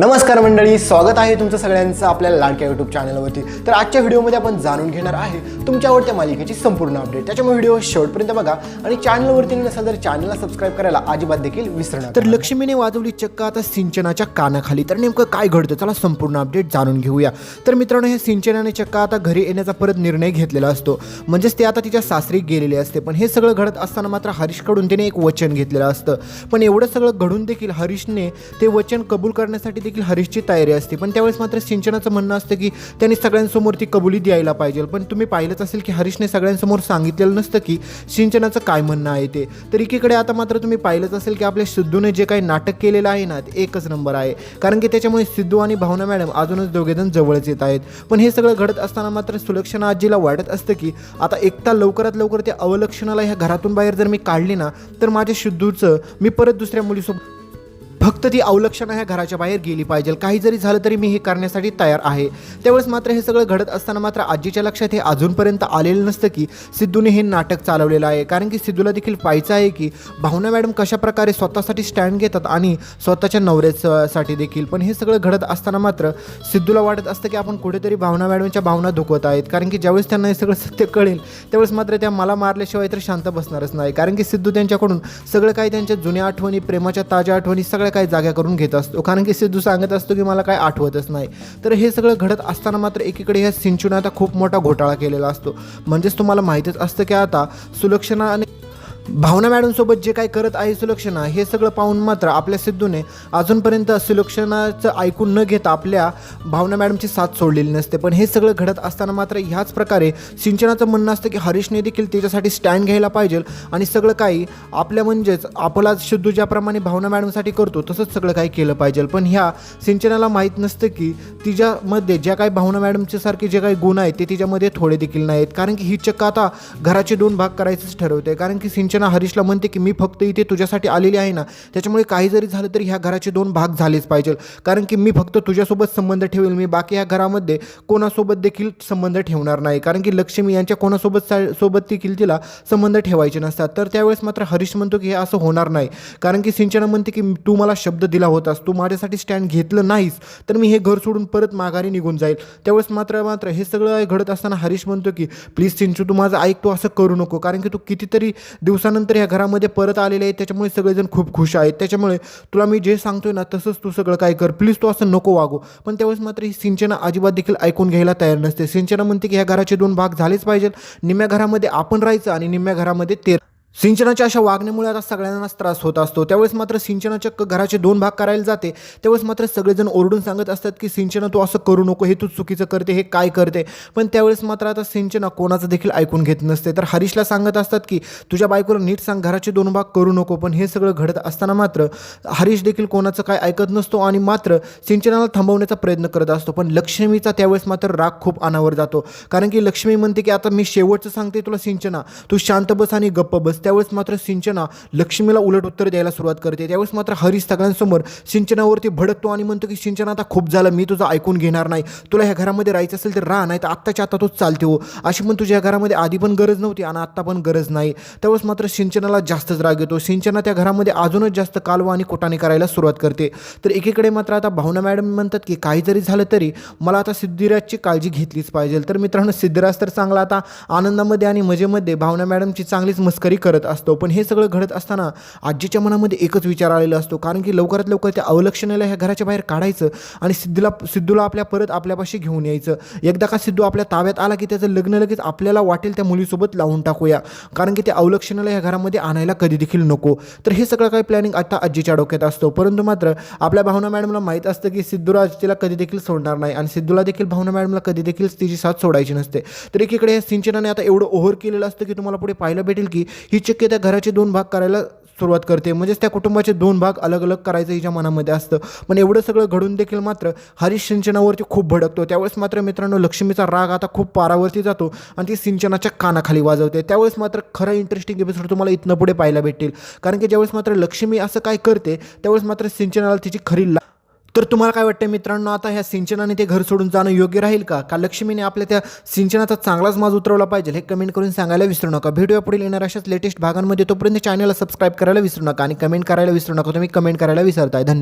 नमस्कार मंडळी स्वागत आहे तुमचं सगळ्यांचं आपल्या लाडक्या यूट्यूब चॅनलवरती तर आजच्या व्हिडिओमध्ये आपण जाणून घेणार आहे तुमच्या आवडत्या मालिकेची संपूर्ण अपडेट त्याच्यामुळे व्हिडिओ शेवटपर्यंत बघा आणि चॅनलवरती नसाल तर चॅनलला सबस्क्राईब करायला अजिबात देखील विसरणार तर लक्ष्मीने वाजवली चक्क आता सिंचनाच्या कानाखाली. तर नेमकं काय घडतं? चला संपूर्ण अपडेट जाणून घेऊया. तर मित्रांनो हे सिंचनाने चक्क आता घरी येण्याचा परत निर्णय घेतलेला असतो. म्हणजेच ते आता तिच्या सासरी गेलेले असते. पण हे सगळं घडत असताना मात्र हरीशकडून तिने एक वचन घेतलेलं असतं. पण एवढं सगळं घडून देखील हरीशने ते वचन कबूल करण्यासाठी देखील हरीशची तयारी असते. पण त्यावेळेस मात्र सिंचनाचं म्हणणं असतं की त्यांनी सगळ्यांसमोर ती कबुली द्यायला पाहिजे. पण तुम्ही पाहिलंच असेल की हरीशने सगळ्यांसमोर सांगितलेलं नसतं की सिंचनाचं काय म्हणणं आहे ते. तर एकीकडे आता मात्र तुम्ही पाहिलंच असेल की आपल्या सिद्धूने जे काही नाटक केलेलं आहे ना ते एकच नंबर आहे. कारण की त्याच्यामुळे सिद्धू आणि भावना मॅडम अजूनच दोघेजण जवळच येत आहेत. पण हे सगळं घडत असताना मात्र सुलक्षणा आजीला वाटत असतं की आता एकता लवकरात लवकर त्या अवलक्षणाला ह्या घरातून बाहेर जर मी काढली ना तर माझ्या सिद्धूचं मी परत दुसऱ्या मुलीसोबत फक्त ती अवलक्षणा ह्या घराच्या बाहेर गेली पाहिजे काही जरी झालं तरी मी हे करण्यासाठी तयार आहे. त्यावेळेस मात्र हे सगळं घडत असताना मात्र आजीच्या लक्षात हे अजूनपर्यंत आलेलं नसतं की सिद्धूने हे नाटक चालवलेलं आहे. कारण की सिद्धूला देखील पाहायचं आहे की भावना मॅडम कशाप्रकारे स्वतःसाठी स्टँड घेतात आणि स्वतःच्या नवऱ्यासाठी देखील. पण हे सगळं घडत असताना मात्र सिद्धूला वाटत असतं की आपण कुठेतरी भावना मॅडमच्या भावना दुखवत आहेत. कारण की ज्यावेळेस त्यांना हे सगळं सत्य कळेल त्यावेळेस मात्र त्या मला मारल्याशिवाय तर शांत बसणारच नाही. कारण की सिद्धू त्यांच्याकडून सगळं काही त्यांच्या जुन्या आठवणी प्रेमाच्या ताज्या आठवणी सगळ्या काही जाग्या करून घेत असतो. कारण की सिद्धू सांगत असतो की मला काय आठवतच नाही. तर हे सगळं घडत असताना मात्र एकीकडे ह्या सिंचूने आता खूप मोठा घोटाळा केलेला असतो. म्हणजेच तुम्हाला माहितीच असतं की आता सुलक्षणा आणि भावना मॅडमसोबत जे काय करत आहे सुलक्षणा हे सगळं पाहून मात्र आपल्या सिद्धूने अजूनपर्यंत सुलक्षणाचं ऐकून न घेता आपल्या भावना मॅडमची साथ सोडलेली नसते. पण हे सगळं घडत असताना मात्र ह्याच प्रकारे सिंचनाचं म्हणणं असतं की हरीशने देखील त्याच्यासाठी स्टँड घ्यायला पाहिजे आणि सगळं काही आपल्या म्हणजेच आपला सिद्धू ज्याप्रमाणे भावना मॅडमसाठी करतो तसंच सगळं काही केलं पाहिजे. पण ह्या सिंचनाला माहीत नसतं की तिच्यामध्ये ज्या काही भावना मॅडमच्यासारखे जे काही गुण आहेत ते तिच्यामध्ये थोडे देखील नाहीत. कारण की ही चक्क आता घराचे दोन भाग करायचंच ठरवते कारण की सिंचन हरीशला म्हणते की मी फक्त इथे तुझ्यासाठी आलेली आहे ना त्याच्यामुळे काही जरी झालं तरी ह्या घराचे दोन भाग झालेच पाहिजे कारण की मी फक्त तुझ्यासोबत संबंध ठेवेल मी बाकी ह्या घरामध्ये कोणासोबत देखील संबंध ठेवणार नाही. कारण की लक्ष्मी यांच्या कोणासोबत सा सोबत देखील तिला संबंध ठेवायचे नसतात. तर त्यावेळेस मात्र हरीश म्हणतो की हे असं होणार नाही. कारण की सिंचना म्हणते की तू मला शब्द दिला होतास तू माझ्यासाठी स्टँड घेतलं नाहीस तर मी हे घर सोडून परत माघारी निघून जाईल. त्यावेळेस मात्र मात्र हे सगळं घडत असताना हरीश म्हणतो की प्लीज सिंचू तू माझं ऐक तू असं करू नको. कारण की तू कितीतरी दिवसानंतर ह्या घरामध्ये परत आलेले आहे त्याच्यामुळे सगळेजण खूप खुश आहेत. त्याच्यामुळे तुला मी जे सांगतोय ना तसंच तू सगळं काय कर. प्लीज तू असं नको वागू. पण त्यावेळेस मात्र ही सिंचना अजिबात देखील ऐकून घ्यायला तयार नसते. सिंचना म्हणते की ह्या घराचे दोन भाग झालेच पाहिजेत. निम्म्या घरामध्ये आपण राहायचं आणि निम्म्या घरामध्ये ते सिंचनाच्या अशा वागण्यामुळे आता सगळ्यांनाच त्रास होत असतो. त्यावेळेस मात्र सिंचना चक्क घराचे दोन भाग करायला जाते. त्यावेळेस मात्र सगळेजण ओरडून सांगत असतात की सिंचना तू असं करू नको हे तू चुकीचं करते हे काय करते? पण त्यावेळेस मात्र आता सिंचना कोणाचं देखील ऐकून घेत नसते. तर हरीशला सांगत असतात की तुझ्या बायकोला नीट सांग घराचे दोन भाग करू नको पण हे सगळं घडत असताना मात्र हरीश देखील कोणाचं काय ऐकत नसतो आणि मात्र सिंचनाला थांबवण्याचा प्रयत्न करत असतो. पण लक्ष्मीचा त्यावेळेस मात्र राग खूप अनावर जातो. कारण की लक्ष्मी म्हणते की आता मी शेवटचं सांगते तुला सिंचना. तू शांत बस आणि गप्प बस. त्यावेळेस मात्र सिंचना लक्ष्मीला उलट उत्तर द्यायला सुरुवात करते. त्यावेळेस मात्र हरीश सगळ्यांसमोर सिंचनावरती भडकतो आणि म्हणतो की सिंचना आता खूप झालं मी तुझं ऐकून घेणार नाही. तुला ह्या घरामध्ये राहायचं असेल तर राहा नाही तर आत्ताच्या आता तोच चालते हो. अशी पण तुझ्या घरामध्ये आधी पण गरज नव्हती आणि आत्ता पण गरज नाही. त्यावेळेस मात्र सिंचनाला जास्तच राग येतो. सिंचना त्या घरामध्ये अजूनच जास्त कालवा आणि कोटाने करायला सुरुवात करते. तर एकीकडे मात्र आता भावना मॅडम म्हणतात की काही जरी झालं तरी मला आता सिद्धिराजची काळजी घेतलीच पाहिजे. तर मित्रांनो सिद्धिराज तर चांगला आता आनंदामध्ये आणि मजेमध्ये भावना मॅडमची चांगलीच मस्करी करत असतो. पण हे सगळं घडत असताना आजीच्या मनामध्ये एकच विचार आलेला असतो. कारण की लवकरात लवकर त्या अवलक्षणाला ह्या घराच्या बाहेर काढायचं आणि सिद्धूला सिद्धूला आपल्या परत आपल्यापाशी घेऊन यायचं. एकदा का सिद्धू आपल्या ताब्यात आला की त्याचं लग्न लगेच आपल्याला वाटेल त्या मुलीसोबत लावून टाकूया. कारण की त्या अवलक्षणाला ह्या घरामध्ये आणायला कधी देखील नको. तर हे सगळं काही प्लॅनिंग आता आजीच्या डोक्यात असतो. परंतु मात्र आपल्या भावना मॅडमला माहीत असतं की सिद्धूराज तिला कधी देखील सोडणार नाही आणि सिद्धूला देखील भावना मॅडमला कधी देखील तिची साथ सोडायची नसते. तर एकीकडे या सिंचनाने आता एवढं ओव्हर केलेलं असतं की तुम्हाला पुढे पाहायला भेटेल की ही चक्की त्या घराचे दोन भाग करायला सुरुवात करते. म्हणजेच त्या कुटुंबाचे दोन भाग अलग अलग करायचं हिच्या मनामध्ये असतं. पण एवढं सगळं घडून देखील मात्र हरीश सिंचनावरती खूप भडकतो. त्यावेळेस मात्र मित्रांनो लक्ष्मीचा राग आता खूप पारावरती जातो आणि ती सिंचनाच्या कानाखाली वाजवते. त्यावेळेस मात्र खरं इंटरेस्टिंग एपिसोड तुम्हाला इथनं पुढे पाहायला भेटेल कारण की ज्यावेळेस मात्र लक्ष्मी असं काय करते त्यावेळेस मात्र सिंचनाला तिची खरी ला तर तुम्हाला काय वाटतं मित्रांनो आता ह्या सिंचनाने ते घर सोडून जाणं योग्य राहील का? का लक्ष्मीने आपल्या त्या सिंचनाचा चांगलाच माज उतरवला पाहिजे? हे कमेंट करून सांगायला विसरू नका. व्हिडिओ पुढील येणार अशाच लेटेस्ट भागांमध्ये. तोपर्यंत चॅनलला सबस्क्राईब करायला विसरू नका आणि कमेंट करायला विसरू नका. तुम्ही कमेंट करायला विसरताय. धन्यवाद.